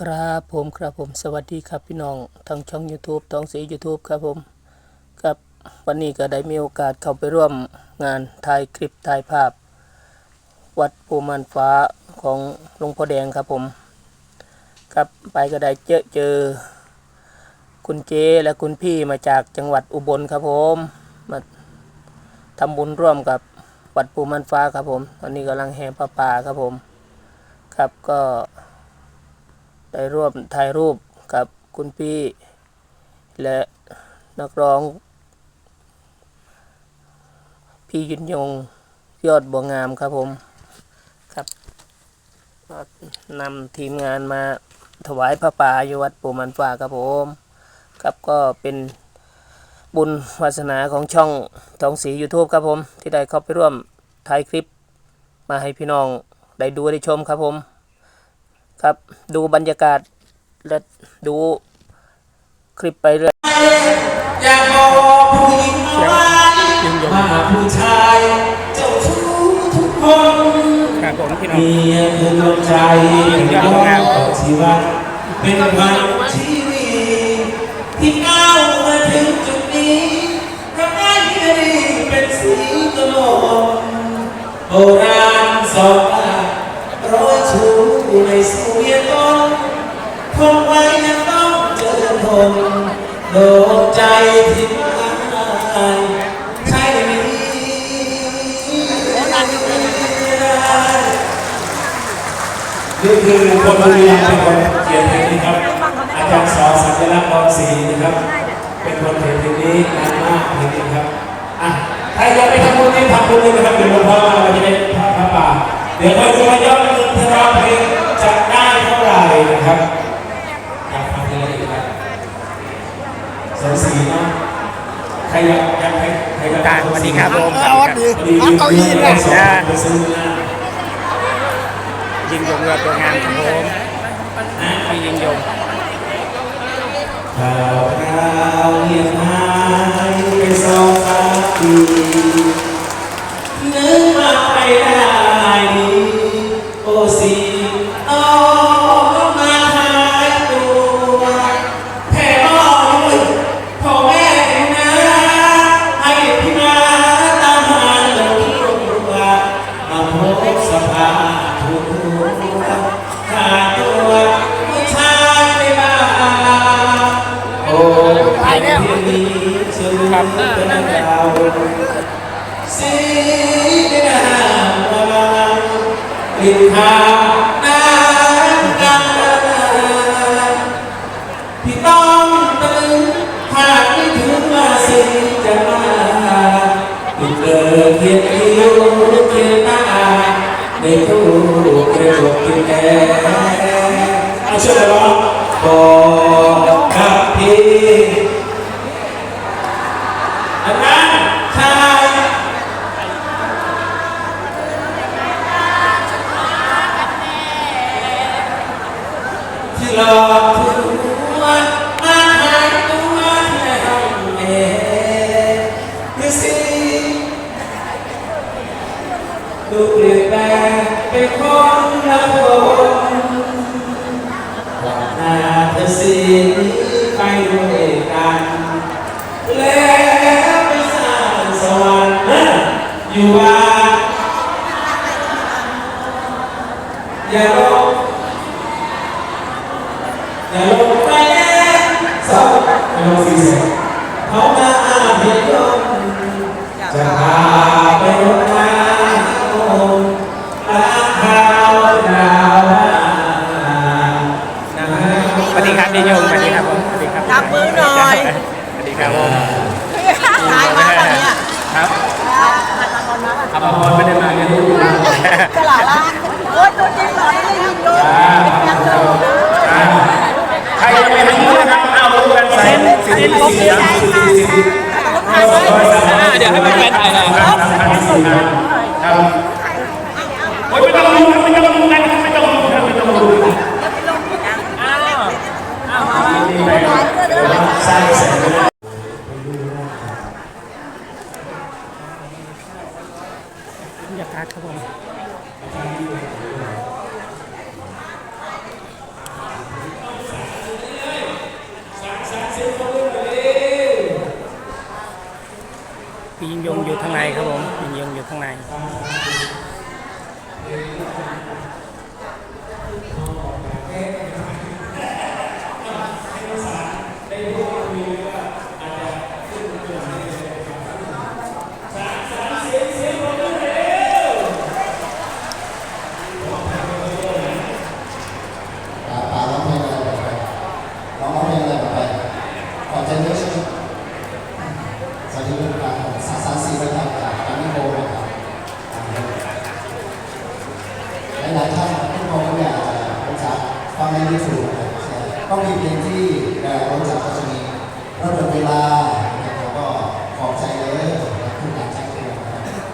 ครับผมครับผมสวัสดีครับพี่น้องทางช่อง YouTube ท้องสี YouTube ครับผมครับวันนี้ก็ได้มีโอกาสเข้าไปร่วมงานถ่ายคลิปถ่ายภาพ วัดภูมันฟ้าของหลวงพ่อแดงครับผมครับไปก็ได้เจอเจอ คุณเจและคุณพี่มาจากจังหวัดอุบลครับผมมาทำบุญร่วมกับวัดภูมันฟ้าครับผมตอนนี้กำลังแห่ประป่าครับผม ครับก็ ได้ร่วมถ่ายรูปกับคุณพี่ และนักร้อง พี่ยุนยงยอดบัวงามครับผมครับก็นำทีมงานมาถวายพระป่าอยู่วัดปูมันฟ้าครับผมครับก็เป็นบุญวาสนาของช่องทองสี YouTube ครับผม ที่ได้เข้าไปร่วมถ่ายคลิปมาให้พี่น้องได้ดูได้ชมครับผม ครับ ดูบรรยากาศและดูคลิปไปเรื่อยอยากบอกผู้หญิงเอาไว้ว่าผู้ชายเจ้าชู้ทุกคนครับผมพี่น้องเมีคือดวงใจเป็นยอดของชีวิตเป็นวันชีวิตที่ก้าวมาถึงจุดนี้ทำให้ดีเป็นสีตลกโบราณสอน นใจที่มาใช่ไหมนี่คือคนบุรีรัมย์เป็นคนเขียนเพลงนี้ครับ อาจารย์สอนสัญลักษณ์รองศรีนะครับ เป็นคนเขียนเพลงนี้นานมากเพลงนี้ครับอะใครอยากไปทำบุญนี่ทำบุญเลยนะครับเดี๋ยวหลวงพ่อเราจะได้พระป่าเดี๋ยวเราจะมายอดเงินที่เราเพลงจะได้เท่าไหร่นะครับ อยากฟังเพลงอะไรอีกครับ สองสีเนาะใครอยากอยากให้ใครอยากการสวัสดีครับผมเอาวัดดีดีเอาเก้าอี้เนี่ยไปซื้อนะยิงยงยอดบัวงามครับผมพี่ยิงยงข่าวคราวเงียบ ลินทางน้ำกันพี่ต้องตึงหากไม่ถึงว่าสิ่งจะมาติดเดินเขียนคิ้วเขียนหน้าในตู้กระจกกินแกเอาช่วยกันร้องบอกกับพี่ ที่หลอกตัวมาหายตัวที่งเอคือสิดูเปลี่ยนแปลงเป็นคนละคนว่าหน้าเธอสีไปด้วยกันแล้วไปสร้างสวรรค์อยู่ว่าอย่าลงอย่าลงไปส องอย่าลงสี่เสียงเขามาอาเพียงลมจะพาไปรดน้ำมนต์รักเขาดาวนาสวัสดีครับพี่ยงสวัสดีครับผมสวัสดีครับจับมือหน่อย สวัสดีครับผมตายมาแบบนี้ครับอภพรไม่ได้มาเนี่ย กระหล่ำล่างโอ้ยตัวจริงหล่อได้ยินโยมยังเดิม ใครยังไม่ทำบุญนะครับเอาดูกันใส่สินครบ เสียงเดี๋ยวให้แฟนๆถ่ายหน่อยครับโอ้ยไม่ต้องดูครับไม่ต้องดูกันไม่ต้องดูครับไม่ต้องดูอ้าวอ้าวมาสร้างแสงบรรยากาศครับผม ยงยอยู่ข้างในครับผมยิงยงอยู่ข้างใน ป่าป่าร้องเพลงอะไรไปร้องร้องเพลงอะไรไปขอใจเยอะใช่ไหมสวัสดีครับสาสาสีนะครับจากการนิโมนะครับหลายๆท่านทุกคนก็อยากจะฟังในยูทูบก็มีเพลงที่เรารู้จักก็จะมีระเบิดเวลาแล้วก็ขอบใจเลยทุกการแจ้งเตือนนะครับ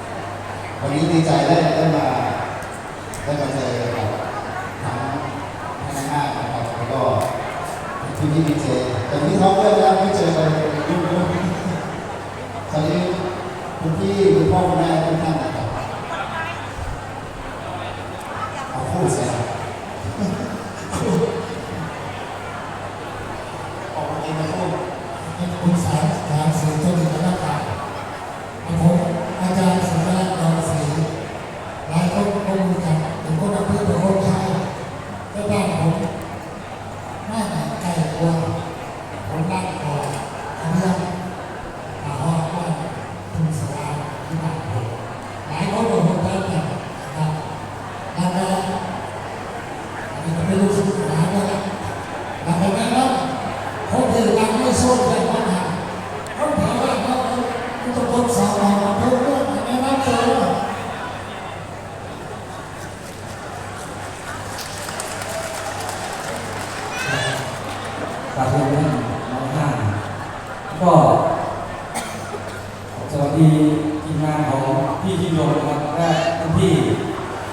วันนี้ดี ใจได้ได้มาได้มาเจอกับทั้งทั้งานนะครับแล้วก็ที่พี่ดีเจแต่ที่เขาเลือกแล้วไม่เจอเลยยุ่งยุ่งตอนนี้คุณพี่คุณพ่อคุณแม่ทุกท่านนะครับเอาพูดเสียออกมาเองนะพูด เป็นคุณสารสารสีเจ้าหนึ่งก็นะครับผมอาจารย์สุราษฎร์ดอนศรีหลายคนก็รู้จักผมก็นับเพื่อนเป็นคนไทยที่บ้านผมหน้าหนาไก่กว่าผมนั่งก่อนเรื่องหาว่าว่าคุณสารที่บ้านผมหลายคนก็รู้จักกันนะครับแล้วก็อันนี้ก็ไม่รู้สึกหาเลยแล้วก็แม่ว่า เขาเดินทางไม่สู้กันมาหาเขาถามว่าเขาเขาจะต้องสอบมาเพื่อเรื่องอะไรนะเจอ ปากลงนั่นน้องห้าก็สวัสดีทีมงานของพี่ยิ่งยงครับและคุณพี่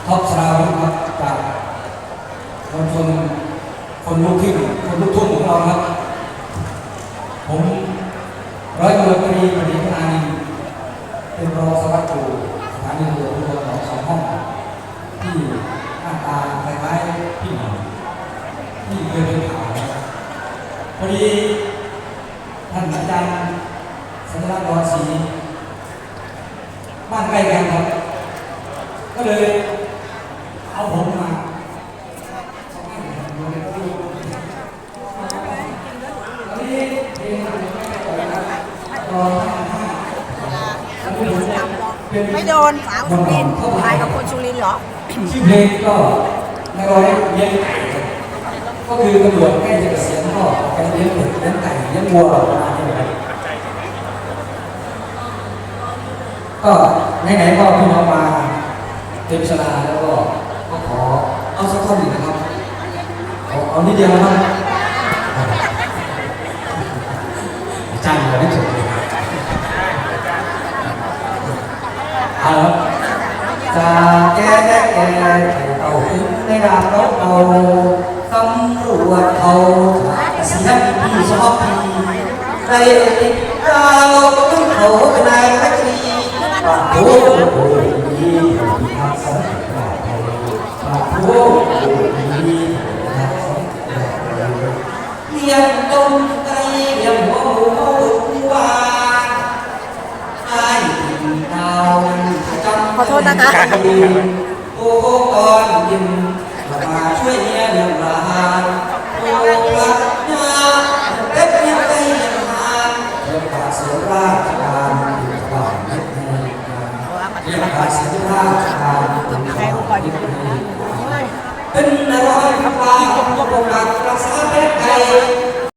ท็อปสราวุธครับจากคนชนคนลูกขึ้นคนลูกทุ่งของเราครับ ผมร้อยตำรวจตรีปฏิภาณีเป็นรองสารวัตรสถานีตำรวจภูธรหนองสองห้องที่หน้าตาคล้ายๆพี่หน่อยที่เคยเป็นข่าวนะครับ พอดีท่านอาจารย์สัญลักษณ์รอสีบ้านใกล้กันครับ ก็เลยเอาผมมาวันนี้ไม่โดนสาวสุรินทร์ถ่ายกับคนสุรินทร์เหรอชื่อเพลงก็ในร้อยเยงไก่ครับก็คือตำรวจใกล้จะเกษียณก็ไปเลี้ยงเป็ดเลี้ยงไก่เลี้ยงวัวประมาณนี้ครับก็ไหนๆก็พี่น้องมาเต็มชลาแล้วก็ก็ขอเอาสักท่อนหนึ่งนะครับเอาเอานิดเดียวนะครับจ้างเราไม่จบเลยครับเอาละจากแก่แก่แก่เอาขึ้นในรางรถเอา ตำรวจเขาเสียงพี่ชอบพี่ในติดเราก็ต้องเขาเป็นนายรัฐมนตรีปากโอ้โหดีทางสองปากโอ้โหดีทางสองเลี้ยงต้มไก่เลี้ยงหัวหมูหัวานไอ้กินดาวจำขอโทษนะคะโอ้โหตอนยิ้ม